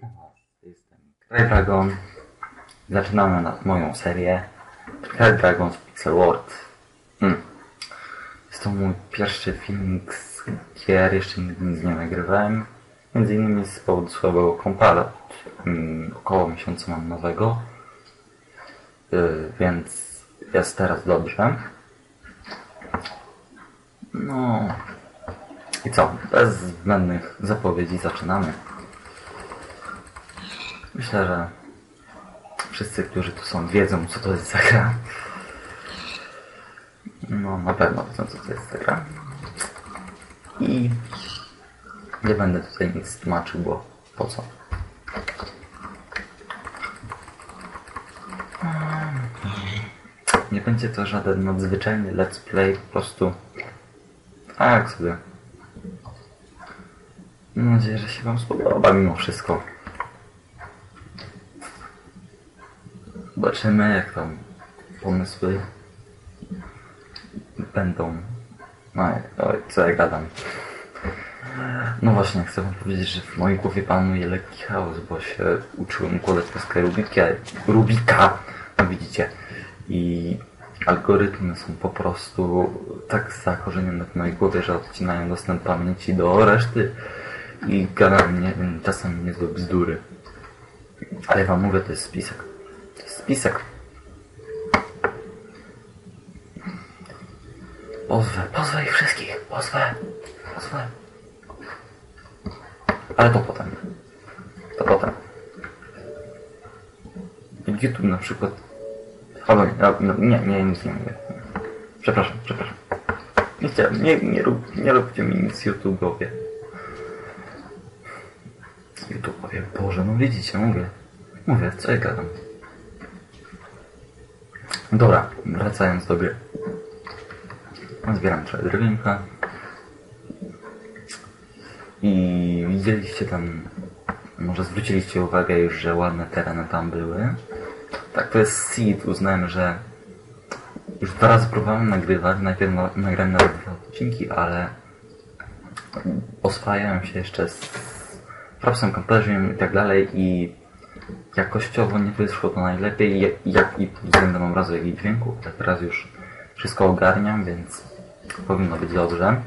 Witam Was, jestem Dragon. Zaczynamy na moją serię Cry Dragons Pixel World. Hmm. Jest to mój pierwszy filmik z gier, jeszcze nigdy nie nagrywałem. Między innymi z powodu słabego kompala. Hmm, około miesiąca mam nowego. Yy, więc jest teraz dobrze. No i co? Bez zbędnych zapowiedzi zaczynamy. Myślę, że wszyscy, którzy tu są, wiedzą, co to jest za gra. No, na pewno wiedzą, co to jest za gra. I nie będę tutaj nic tłumaczył, bo po co? Nie będzie to żaden nadzwyczajny let's play, po prostu tak sobie. Mam nadzieję, że się Wam spodoba mimo wszystko. Zobaczymy, jak tam pomysły będą. No, oj, co ja gadam. No właśnie, chcę Wam powiedzieć, że w mojej głowie panuje lekki chaos, bo się uczyłem układać paskę Rubika, Rubika, no widzicie. I algorytmy są po prostu tak zakorzenione w mojej głowie, że odcinają dostęp pamięci do reszty i gadam nie, czasem niezłe bzdury. Ale Wam mówię, to jest spisek. Spisek. Pozwę, pozwę ich wszystkich, pozwę, pozwę. Ale to potem. To potem. YouTube na przykład. Albo nie, no, nie, nie, nic nie mówię. Przepraszam, przepraszam. Nie chciałem, nie, nie, rób, nie róbcie mi nic YouTube'owie. YouTube'owie, Boże, no widzicie, mówię. Mówię, co ja gadam. Dobra, wracając do gry. Zbieram trochę drewienka. I widzieliście tam, może zwróciliście uwagę już, że ładne tereny tam były. Tak, to jest seed. Uznałem, że już dwa razy próbowałem nagrywać. Najpierw na, nagrałem nawet dwa odcinki, ale oswajałem się jeszcze z Frapsem Camperzem i tak dalej i jakościowo nie wyszło to najlepiej, jak i pod względem obrazu, jak i dźwięku. Ale teraz już wszystko ogarniam, więc powinno być dobrze.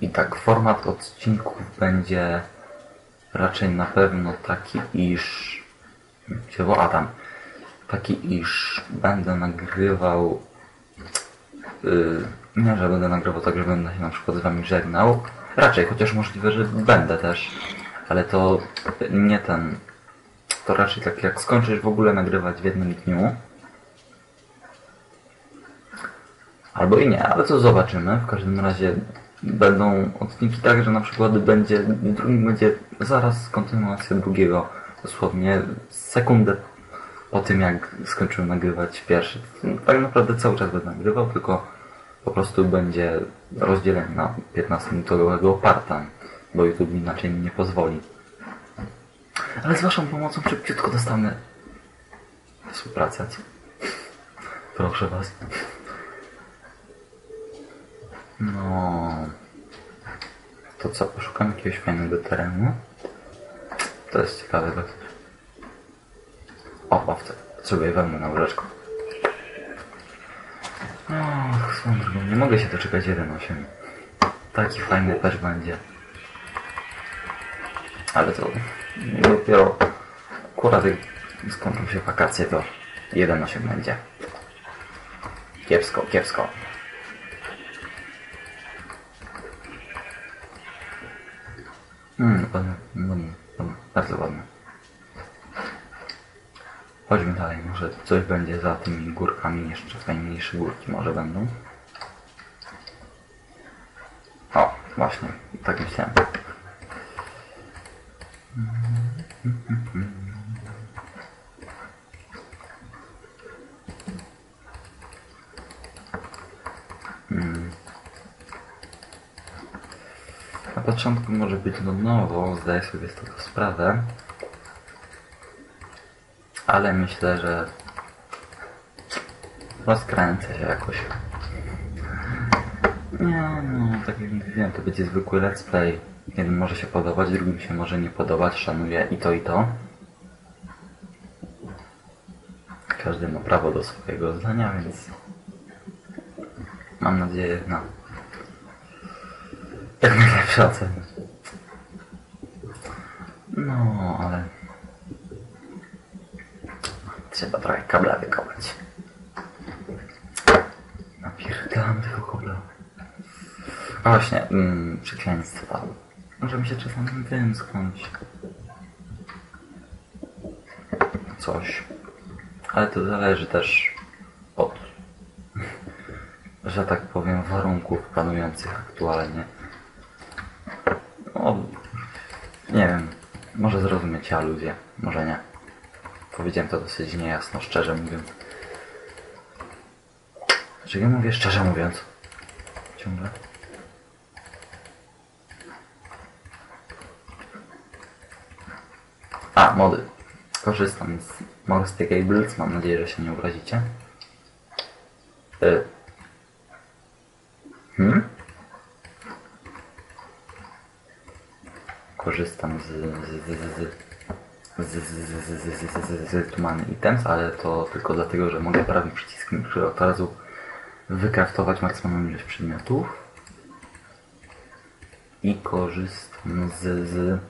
I tak, format odcinków będzie raczej na pewno taki, iż... Gdzie było Adam? Taki, iż będę nagrywał... Yy, nie, że będę nagrywał tak, że będę się na przykład z Wami żegnał. Raczej, chociaż możliwe, że będę też. Ale to nie ten... To raczej tak, jak skończysz w ogóle nagrywać w jednym dniu, Albo i nie, ale to zobaczymy. W każdym razie będą odcinki tak, że na przykład będzie, będzie zaraz kontynuacja drugiego, dosłownie sekundę po tym, jak skończyłem nagrywać pierwszy. Tak naprawdę cały czas będę nagrywał, tylko po prostu będzie rozdzielenie na 15-minutowego parta, bo YouTube inaczej mi nie pozwoli. Ale z Waszą pomocą szybciutko dostanę współpracę. Proszę Was. No. To co, poszukam jakiegoś fajnego terenu? To jest ciekawe dosyć. O, owce. Sobie wełnę na łóżeczko. Och, swoją drogą, nie mogę się doczekać 1.8. Taki fajny też będzie. Ale to dopiero akurat skończą się wakacje, to 1.8 będzie. Kiepsko, kiepsko. Hmm, ładne, ładne, ładne, bardzo ładne. Chodźmy dalej, może coś będzie za tymi górkami, jeszcze fajniejsze górki może będą. O, właśnie, tak myślałem. Hmm. Na początku może być nudnowo, zdaję sobie z tego sprawę. Ale myślę, że rozkręcę się jakoś. Nie, no, tak jak mówiłem, to będzie zwykły let's play. Jednym może się podobać, drugim się może nie podobać, szanuję i to i to. Każdy ma prawo do swojego zdania, więc mam nadzieję na jak najlepsze oceny. No, ale trzeba trochę kabla wykopać. Napierdalam tego kabla. A właśnie, mm, przekleństwa. Może mi się czasami wymsknąć. Coś. Ale to zależy też od, że tak powiem, warunków panujących aktualnie. No, nie wiem, może zrozumiecie, a ludzie, może nie. Powiedziałem to dosyć niejasno, szczerze mówiąc. Czy ja mówię szczerze mówiąc? Ciągle. A, mody. Korzystam z Morsty Gables. Mam nadzieję, że się nie obrazicie. Y hmm? Korzystam z, z, z, z, z, z, z, z, z, z, z, z, z, tu mamy items, ale to tylko dlatego, że mogę prawym przyciskiem który od razu wykraftować maksymalną ilość przedmiotów i korzystam z z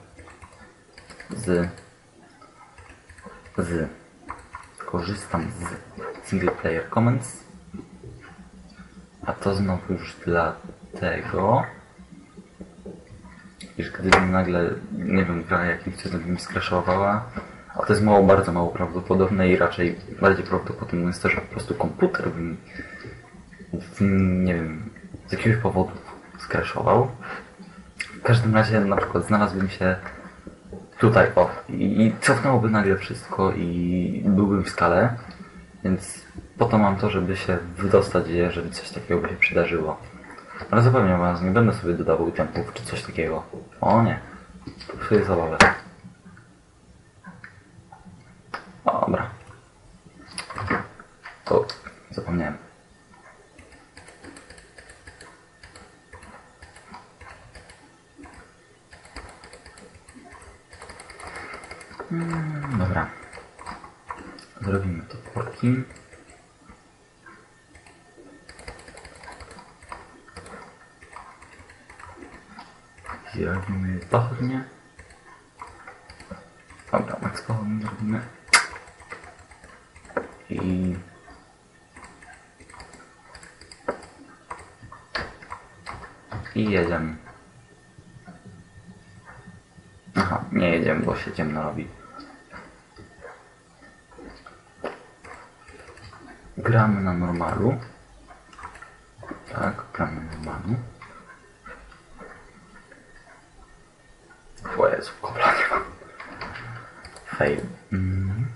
z z, korzystam z single player comments. A to znowu już dlatego, iż gdyby nagle, nie wiem, gra jakimś cudem mi skraszowała, a to jest mało, bardzo mało prawdopodobne i raczej bardziej prawdopodobne jest to, że po prostu komputer by mi, w, nie wiem, z jakiegoś powodu skraszował. W każdym razie na przykład znalazłbym się tutaj, o, i, i cofnęłoby nagle wszystko i byłbym w skale, więc po to mam to, żeby się wydostać, jeżeli coś takiego by się przydarzyło. Ale zapewniam was, nie będę sobie dodawał tempów czy coś takiego. O nie. To sobie zabawę. tím. Zjadíme tahodně. Tam dám dáme spahodně drobně. I... I jedem. Aha, nejedem, bo se těm narobí. Gramy na normalu. Tak, gramy na normalu. O Jezu, kobla nie ma. Fail. Mm.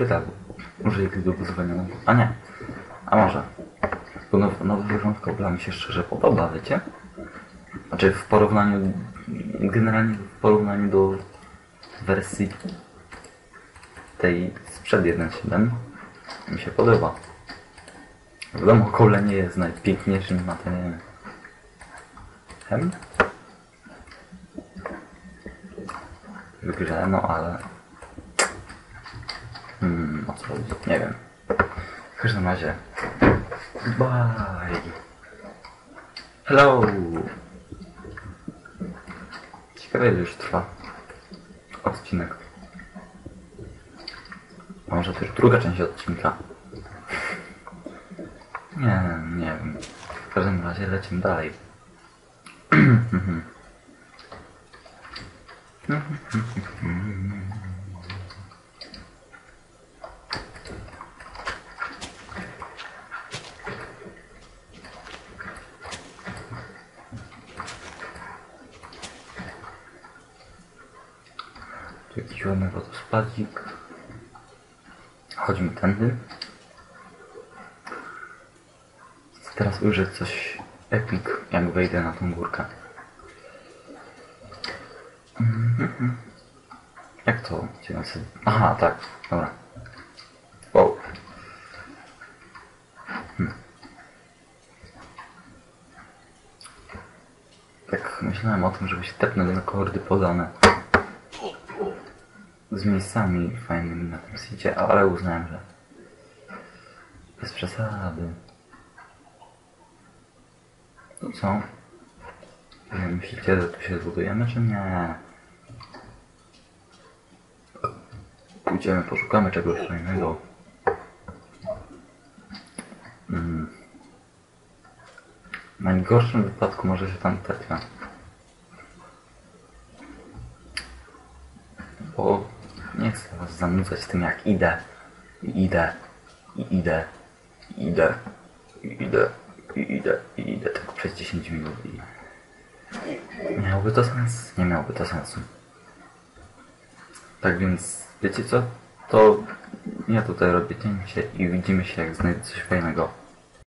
Przydał. Może jakieś do buzowania. A nie. A może. Bo nowy, nowy wygląd kobla mi się szczerze podoba, wiecie? Znaczy w porównaniu, generalnie w porównaniu do wersji tej sprzed 1.7 mi się podoba. Wiadomo, kole nie jest najpiękniejszym materiałem. Hem? W grze, no ale... Hmm, o co chodzi? Nie wiem. W każdym razie... Bye! Hello! Ciekawe ile już trwa odcinek. Może już druga część odcinka. Nie, nie wiem. W każdym razie lecimy dalej. Tu jakiś ładny wodospadzik. Chodźmy tędy. teraz ujrzeć coś epic, jak wejdę na tą górkę. Mhm. Jak to? Aha, tak, dobra. Wow. Hmm. Tak myślałem o tym, żeby się tepnąć na kordy podane. Z miejscami fajnymi na tym sicie, ale uznałem, że bez przesady. To co? Myślicie, że tu się zbudujemy, czy nie? Pójdziemy, poszukamy czegoś fajnego. Mm. W najgorszym wypadku może się tam tepnę. Bo nie chcę was zanudzać tym jak idę. I idę. I idę. I idę. I idę. I idę. I idę tylko przez 10 minut i... Miałoby to sens? Nie miałoby to sensu. Tak więc, wiecie co? To ja tutaj robię cięcie i widzimy się jak znajdę coś fajnego.